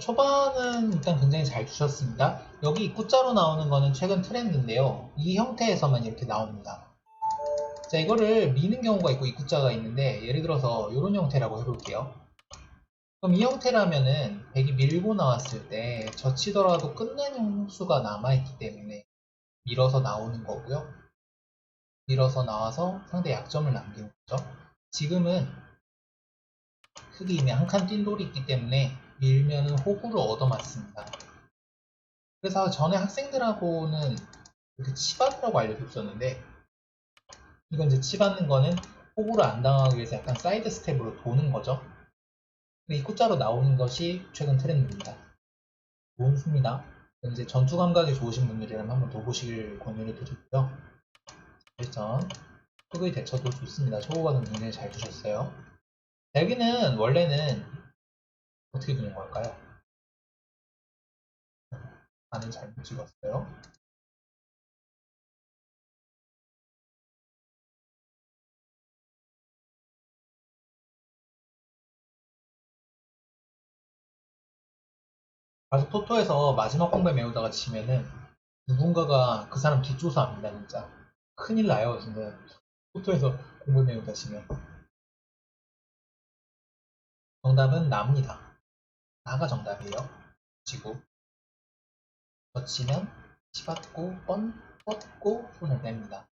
초반은 일단 굉장히 잘 주셨습니다. 여기 입구자로 나오는 거는 최근 트렌드인데요. 이 형태에서만 이렇게 나옵니다. 자, 이거를 미는 경우가 있고 입구자가 있는데 예를 들어서 이런 형태라고 해볼게요. 그럼 이 형태라면은 백이 밀고 나왔을 때 젖히더라도 끝나는 수가 남아있기 때문에 밀어서 나오는 거고요. 밀어서 나와서 상대 약점을 남기는 거죠. 지금은 흙이 이미 한 칸 뛴 돌이 있기 때문에 밀면은 호구를 얻어맞습니다. 그래서 전에 학생들하고는 이렇게 치받으라고 알려줬었는데 이건 이제 치받는 거는 호구를 안 당하기 위해서 약간 사이드 스텝으로 도는 거죠. 입구자로 나오는 것이 최근 트렌드입니다. 좋은 수입니다. 이제 전투 감각이 좋으신 분들이라면 한번 더 보시길 권유를 드리고요. 일전 흑의 대처도 좋습니다. 초보가는 굉장히 잘 주셨어요. 여기는 원래는 어떻게 두는 걸까요? 나는 잘못 찍었어요. 가서 토토에서 마지막 공배 메우다가 지면은 누군가가 그 사람 뒷조사합니다 진짜 큰일 나요 진짜 토토에서 공배 메우다 지면 정답은 나입니다 나가 정답이에요 지구 거치면 치받고 뻗, 뻗고 손을 뺍니다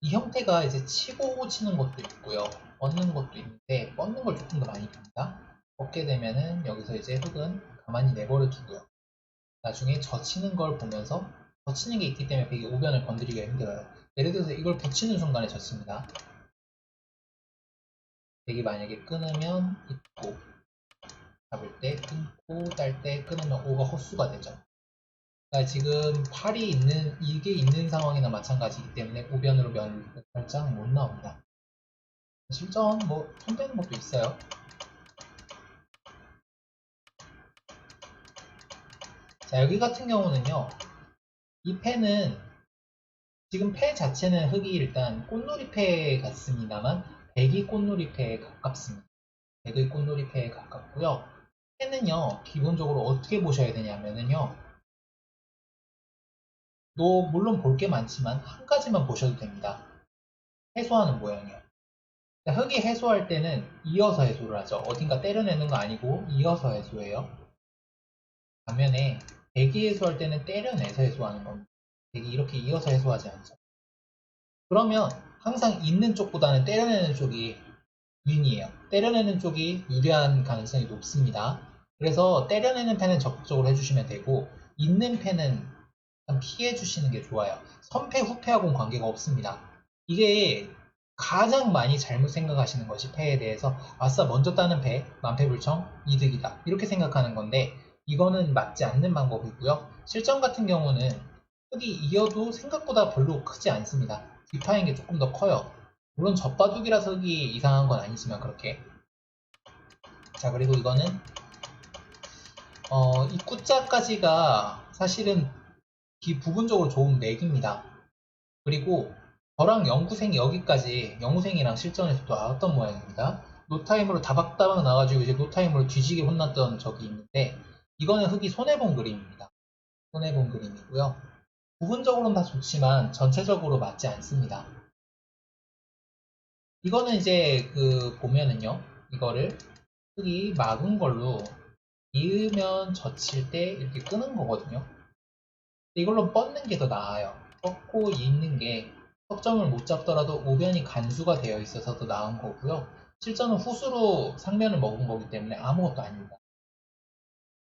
이 형태가 이제 치고 치는 것도 있고요 뻗는 것도 있는데 뻗는 걸 조금 더 많이 봅니다 뻗게 되면은 여기서 이제 흙은 가만히 내버려 두고요. 나중에 젖히는 걸 보면서 젖히는 게 있기 때문에 되게 우변을 건드리기가 힘들어요. 예를 들어서 이걸 붙이는 순간에 젖습니다. 백이 만약에 끊으면 있고 잡을 때 끊고 딸 때 끊으면 오가 헛수가 되죠. 그러니까 지금 팔이 있는 이게 있는 상황이나 마찬가지이기 때문에 우변으로 면 결장 못 나옵니다. 실전 뭐 손대는 것도 있어요. 자, 여기 같은 경우는요, 이 패는, 지금 패 자체는 흙이 일단 꽃놀이패 같습니다만, 백이 꽃놀이패에 가깝습니다. 백의 꽃놀이패에 가깝고요. 패는요, 기본적으로 어떻게 보셔야 되냐면은요, 또 물론 볼 게 많지만 한 가지만 보셔도 됩니다. 해소하는 모양이요. 흙이 해소할 때는 이어서 해소를 하죠. 어딘가 때려내는 거 아니고 이어서 해소해요. 반면에 대기 해소할 때는 때려내서 해소하는 겁니다. 대기 이렇게 이어서 해소하지 않죠. 그러면 항상 있는 쪽보다는 때려내는 쪽이 윤이에요. 때려내는 쪽이 유리한 가능성이 높습니다. 그래서 때려내는 펜은 적극적으로 해주시면 되고 있는 펜은 피해 주시는 게 좋아요. 선패 후패하고는 관계가 없습니다. 이게 가장 많이 잘못 생각하시는 것이 패에 대해서 아싸 먼저 따는 패 만패불청 이득이다 이렇게 생각하는 건데 이거는 맞지 않는 방법이고요. 실전 같은 경우는 흙이 이어도 생각보다 별로 크지 않습니다. 뒷파인 게 조금 더 커요. 물론 젖바둑이라서 흙이 이상한 건 아니지만 그렇게 자 그리고 이거는 어, 입구자까지가 사실은 기 부분적으로 좋은 맥입니다. 그리고 저랑 연구생이 여기까지 연구생이랑 실전에서 나왔던 모양입니다. 노타임으로 다박다박 나가지고 이제 노타임으로 뒤지게 혼났던 적이 있는데 이거는 흙이 손해본 그림입니다. 손해본 그림이고요. 부분적으로는 다 좋지만 전체적으로 맞지 않습니다. 이거는 이제 그 보면은요. 이거를 흙이 막은 걸로 이으면 젖힐 때 이렇게 끄는 거거든요. 이걸로 뻗는 게 더 나아요. 뻗고 있는 게 석점을 못 잡더라도 오변이 간수가 되어 있어서 더 나은 거고요. 실전은 후수로 상면을 먹은 거기 때문에 아무것도 아닙니다.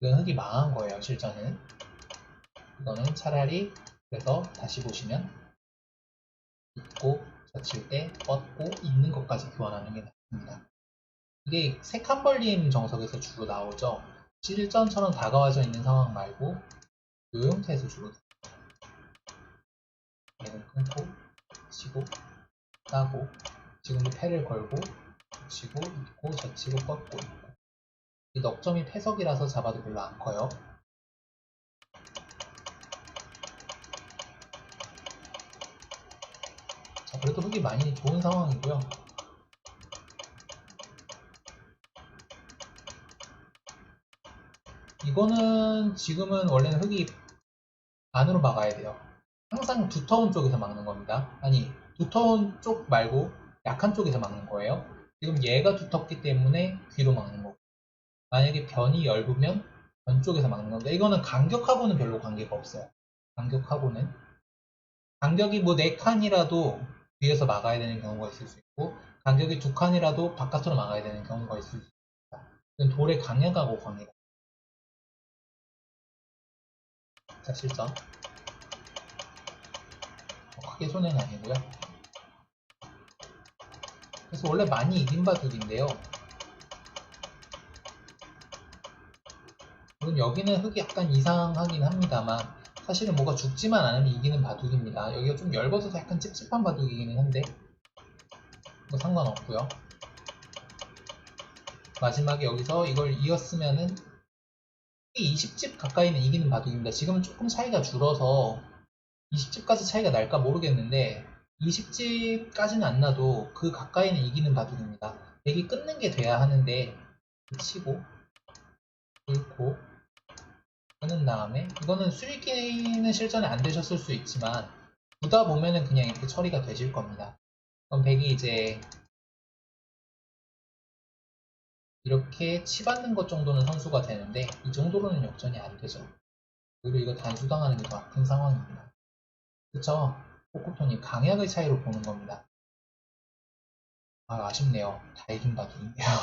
이건 흙이 망한 거예요, 실전은. 이거는 차라리 그래서 다시 보시면 있고 젖힐 때 뻗고 있는 것까지 교환하는 게 낫습니다. 이게 색한 벌림 정석에서 주로 나오죠. 실전처럼 다가와져 있는 상황 말고 이 형태에서 주로 얘는 끊고 치고 따고 지금도 패를 걸고 치고 있고 젖히고 뻗고 있고 이 넉점이 패석이라서 잡아도 별로 안 커요. 자, 그래도 흙이 많이 좋은 상황이고요. 이거는 지금은 원래는 흙이 안으로 막아야 돼요. 항상 두터운 쪽에서 막는 겁니다. 아니, 두터운 쪽 말고 약한 쪽에서 막는 거예요. 지금 얘가 두텁기 때문에 뒤로 막는 거고. 만약에 변이 얇으면 변 쪽에서 막는 겁니다. 이거는 간격하고는 별로 관계가 없어요. 간격하고는. 간격이 뭐 4칸이라도 뒤에서 막아야 되는 경우가 있을 수 있고, 간격이 2칸이라도 바깥으로 막아야 되는 경우가 있을 수. 이건 돌의 강약하고 관계가 자, 실전. 어, 크게 손해는 아니고요. 그래서 원래 많이 이긴 바둑인데요. 물론 여기는 흙이 약간 이상하긴 합니다만 사실은 뭐가 죽지만 않으면 이기는 바둑입니다. 여기가 좀 얇아서 약간 찝찝한 바둑이기는 한데 뭐 상관없고요. 마지막에 여기서 이걸 이었으면은 20집 가까이는 이기는 바둑입니다. 지금은 조금 차이가 줄어서 20집까지 차이가 날까 모르겠는데 20집까지는 안 나도 그 가까이는 이기는 바둑입니다. 대기 끊는 게 돼야 하는데 치고 뚫고 끊은 다음에 이거는 수익기는 실전에 안 되셨을 수 있지만 두다 보면은 그냥 이렇게 처리가 되실 겁니다. 그럼 백이 이제 이렇게 치받는 것 정도는 선수가 되는데 이 정도로는 역전이 안 되죠. 오히려 이거 단수당하는 게 더 아픈 상황입니다. 그쵸? 코코톤이 강약의 차이로 보는 겁니다. 아, 아쉽네요. 다 이긴 바둑인데요.